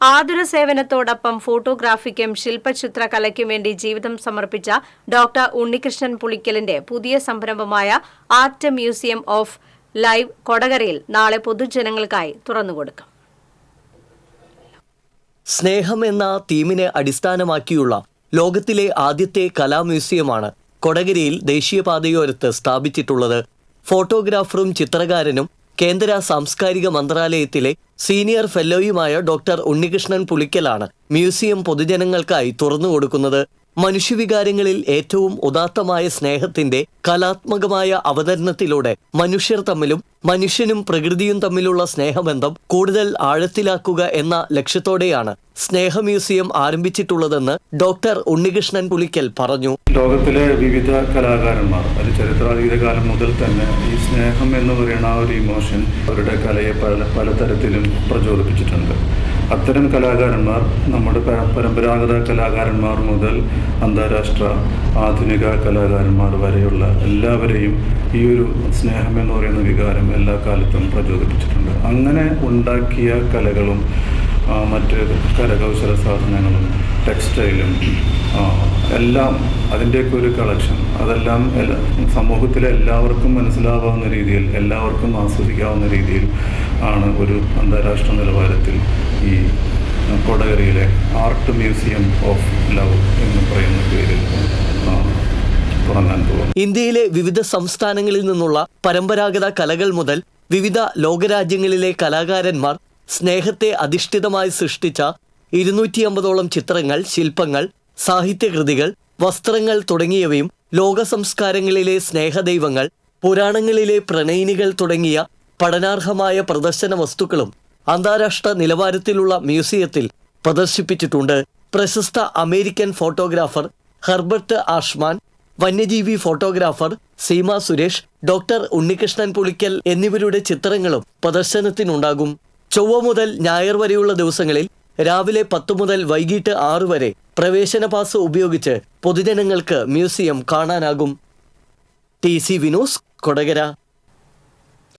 ആതുര സേവനത്തോടൊപ്പം ഫോട്ടോഗ്രാഫിക്കും ശില്പചിത്ര കലയ്ക്കും വേണ്ടി ജീവിതം സമർപ്പിച്ച ഡോക്ടർ ഉണ്ണികൃഷ്ണൻ പുളിക്കലിന്റെ പുതിയ സംരംഭമായ ആർട്ട് മ്യൂസിയം ഓഫ് ലൈവ് കൊടകരയിൽ നാളെ പൊതുജനങ്ങൾക്കായി തുറന്നുകൊടുക്കും. സ്നേഹം എന്ന തീമിനെ അടിസ്ഥാനമാക്കിയുള്ള ലോകത്തിലെ ആദ്യത്തെ കലാമ്യൂസിയമാണ് കൊടകരയിൽ ദേശീയപാതയോരത്ത് സ്ഥാപിച്ചിട്ടുള്ളത്. ഫോട്ടോഗ്രാഫറും ചിത്രകാരനും കേന്ദ്ര സാംസ്കാരിക മന്ത്രാലയത്തിലെ സീനിയർ ഫെല്ലോയുമായ ഡോക്ടർ ഉണ്ണികൃഷ്ണൻ പുളിക്കലാണ് മ്യൂസിയം പൊതുജനങ്ങൾക്കായി തുറന്നുകൊടുക്കുന്നത് മനുഷ്യവികാരങ്ങളിൽ ഏറ്റവും ഉദാത്തമായ സ്നേഹത്തിന്റെ കലാത്മകമായ അവതരണത്തിലൂടെ മനുഷ്യർ തമ്മിലും മനുഷ്യനും പ്രകൃതിയും തമ്മിലുള്ള സ്നേഹബന്ധം കൂടുതൽ ആഴത്തിലാക്കുക എന്ന ലക്ഷ്യത്തോടെയാണ് സ്നേഹ മ്യൂസിയം ആരംഭിച്ചിട്ടുള്ളതെന്ന് ഡോക്ടർ ഉണ്ണികൃഷ്ണൻ പുലിക്കൽ പറഞ്ഞു. ലോകത്തിലെ വിവിധ കലാകാരന്മാർ അത് ചരിത്രാതീത കാലം മുതൽ തന്നെ ഈ സ്നേഹം എന്ന് പറയുന്ന ആ ഒരു ഇമോഷൻ അവരുടെ കലയെ പല പലതരത്തിലും പ്രചോദിപ്പിച്ചിട്ടുണ്ട്. അത്തരം കലാകാരന്മാർ നമ്മുടെ പരമ്പരാഗത കലാകാരന്മാർ മുതൽ അന്താരാഷ്ട്ര ആധുനിക കലാകാരന്മാർ വരെയുള്ള എല്ലാവരെയും ഈ ഒരു സ്നേഹം എന്ന് പറയുന്ന വികാരം എല്ലാ കാലത്തും പ്രചോദിപ്പിച്ചിട്ടുണ്ട്. അങ്ങനെ ഉണ്ടാക്കിയ കലകളും മറ്റ് കരകൗശല സാധനങ്ങളും ടെക്സ്റ്റൈലും എല്ലാം അതിന്റെയൊക്കെ ഒരു കളക്ഷൻ അതെല്ലാം സമൂഹത്തിലെ എല്ലാവർക്കും മനസ്സിലാവാവുന്ന രീതിയിൽ എല്ലാവർക്കും ആസ്വദിക്കാവുന്ന രീതിയിൽ ആണ് ഒരു അന്താരാഷ്ട്ര നിലവാരത്തിൽ ഈ കൊടകരയിലെ ആർട്ട് മ്യൂസിയം ഓഫ് ലവ് എന്ന് പറയുന്ന പേരിൽ ഇന്ത്യയിലെ വിവിധ സംസ്ഥാനങ്ങളിൽ നിന്നുള്ള പരമ്പരാഗത കലകൾ മുതൽ വിവിധ ലോകരാജ്യങ്ങളിലെ കലാകാരന്മാർ സ്നേഹത്തെ അധിഷ്ഠിതമായി സൃഷ്ടിച്ച ഇരുന്നൂറ്റി അമ്പതോളം ചിത്രങ്ങൾ ശില്പങ്ങൾ സാഹിത്യകൃതികൾ വസ്ത്രങ്ങൾ തുടങ്ങിയവയും ലോക സംസ്കാരങ്ങളിലെ സ്നേഹദൈവങ്ങൾ പുരാണങ്ങളിലെ പ്രണയിനികൾ തുടങ്ങിയ പഠനാർഹമായ പ്രദർശന വസ്തുക്കളും അന്താരാഷ്ട്ര നിലവാരത്തിലുള്ള മ്യൂസിയത്തിൽ പ്രദർശിപ്പിച്ചിട്ടുണ്ട്. പ്രശസ്ത അമേരിക്കൻ ഫോട്ടോഗ്രാഫർ ഹെർബർട്ട് ആഷ്മാൻ വന്യജീവി ഫോട്ടോഗ്രാഫർ സീമ സുരേഷ് ഡോക്ടർ ഉണ്ണികൃഷ്ണൻ പുളിക്കൽ എന്നിവരുടെ ചിത്രങ്ങളും പ്രദർശനത്തിനുണ്ടാകും. ചൊവ്വ മുതൽ ഞായർ വരെയുള്ള ദിവസങ്ങളിൽ രാവിലെ പത്തു മുതൽ വൈകിട്ട് ആറു വരെ പ്രവേശന പാസ് ഉപയോഗിച്ച് പൊതുജനങ്ങൾക്ക് മ്യൂസിയം കാണാനാകും. T C Vinos Kodakara.